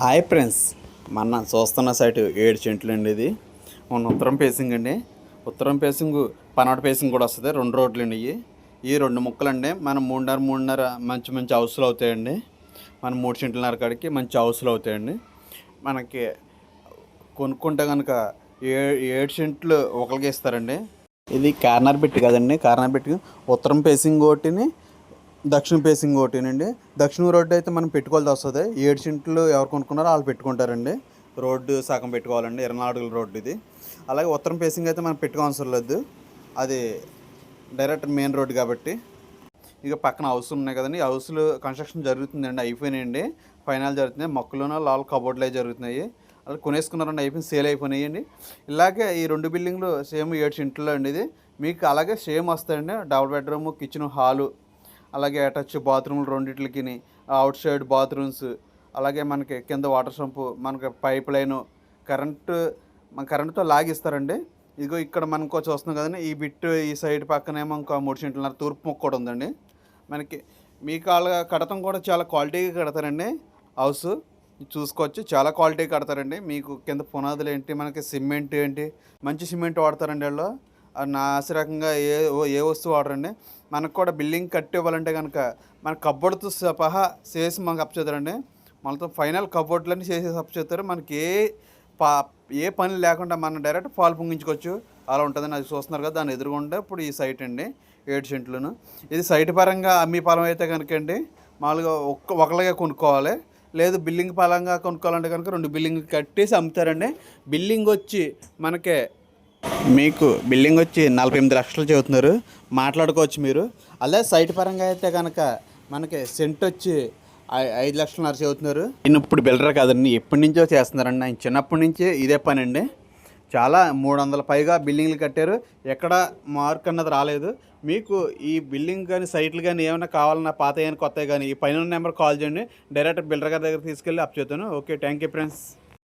Hi friends. మన చూస్తున్న site ఏడు చెంట్లు అండి ఇది. మన ఉత్తరం పేసింగ్ అండి. ఉత్తరం పేసింగ్ పనోట పేసింగ్ కూడా వస్తుంది. రెండు రోడ్లు అండి ఇవి. ఈ రెండు ముక్కలండి. మనం మూడున్నర మూడున్నర మంచి మంచి హౌస్లు అవుతాయండి. మనం మూడు చెంట్లన్నర కాడికి మంచి హౌస్లు అవుతాయండి. మనకి కొనుక్కుంటే కనుక ఏ ఏడు సెంట్లు ఒకరికి ఇస్తారండి. ఇది కార్నర్ పెట్టి కదండి. కార్నర్ పెట్టి ఉత్తరం పేసింగ్ ఒకటిని దక్షిణ ఫేసింగ్ ఒకటేనండి. దక్షిణ రోడ్డు అయితే మనం పెట్టుకోవాల్సి వస్తుంది. ఏడు సెంట్లు ఎవరు కొనుక్కున్నారో వాళ్ళు పెట్టుకుంటారండి. రోడ్డు సగం పెట్టుకోవాలండి. ఇరవై అడుగుల రోడ్డు ఇది. అలాగే ఉత్తరం ఫేసింగ్ అయితే మనం పెట్టుకోవాల్సిన లేదు. అది డైరెక్ట్ మెయిన్ రోడ్డు కాబట్టి. ఇక పక్కన హౌస్ ఉన్నాయి కదండి. హౌసులు హౌస్లు కన్స్ట్రక్షన్ జరుగుతుందండి. అయిపోయినాయండి. ఫైనల్ జరుగుతున్నాయి. మొక్కలున లాల్ కబోర్డ్లు అవి జరుగుతున్నాయి. అలా కొనేసుకున్నారండి. అయిపోయింది. సేల్ అయిపోయినాయండి. ఇలాగే ఈ రెండు బిల్డింగ్లు సేమ్ ఏడు ఇంట్లో అండి ఇది. మీకు అలాగే సేమ్ వస్తాయండి. డబుల్ బెడ్రూమ్ కిచెన్ హాలు అలాగే అటాచ్ బాత్రూమ్లు రెండింటికి అవుట్ సైడ్ బాత్రూమ్స్ అలాగే మనకి కింద వాటర్ సంపు మనకి పైప్ లైను కరెంటు మన కరెంటుతో లాగిస్తారండి. ఇదిగో ఇక్కడ మనకు చూస్తున్నాం కదండి ఈ బిట్ ఈ సైడ్ పక్కనేమో ఇంకో మూడు సెంట్లున్నర తూర్పు ముక్క కూడా ఉందండి. మనకి మీకు అలాగా కడతం కూడా చాలా క్వాలిటీగా కడతారండి. హౌస్ చూసుకోవచ్చు చాలా క్వాలిటీ కడతారండి. మీకు కింద పునాదులు ఏంటి మనకి సిమెంట్ ఏంటి మంచి సిమెంట్ వాడతారండి వాళ్ళు. నాసిరకంగా ఏ ఓ- ఏ వస్తువు వాడరండి? మనకు కూడా బిల్డింగ్ కట్టి ఇవ్వాలంటే కనుక మన కబ్బోర్డ్తో సహా చేసి మనకు అప్పచేతారండి మనతో ఫైనల్ కబ్బోర్డ్లన్నీ చేసేసి అప్పచేస్తారు మనకి ఏ పా ఏ పని లేకుండా మనం డైరెక్ట్ పాలు పొంగించుకోవచ్చు. అలా ఉంటుందని అది చూస్తున్నారు కదా దాని ఎదురుగుండా ఇప్పుడు ఈ సైట్ అండి. ఏడు సెంట్లను. ఇది సైట్ పరంగా అమ్మి పాలం అయితే కనుక అండి మామూలుగా ఒక్క ఒకలాగే కొనుక్కోవాలి. లేదు బిల్డింగ్ పరంగా కొనుక్కోవాలంటే కనుక రెండు బిల్డింగ్ కట్టేసి అమ్ముతారండి. బిల్డింగ్ వచ్చి మనకే మీకు బిల్డింగ్ వచ్చి నలభై ఎనిమిది లక్షలు చెబుతున్నారు. మాట్లాడుకోవచ్చు మీరు. అదే సైట్ పరంగా అయితే కనుక మనకి సెంట్ వచ్చి ఐదు లక్షలున్నర చెబుతున్నారు. నేను ఇప్పుడు బిల్డర్ కాదండి ఎప్పటి నుంచో చేస్తున్నారండి. ఆయన చిన్నప్పటి నుంచి ఇదే పని అండి చాలా మూడు వందల పైగా బిల్డింగ్లు కట్టారు. ఎక్కడ మార్క్ అన్నది రాలేదు. మీకు ఈ బిల్డింగ్ కానీ సైట్లు కానీ ఏమైనా కావాలన్నా పాత కానీ కొత్తవి కానీ ఈ పైన నెంబర్ కాల్ చేయండి. డైరెక్ట్ బిల్డర్ గారి దగ్గర తీసుకెళ్ళి అప్ చేస్తాను ఓకే థ్యాంక్ యూ ఫ్రెండ్స్.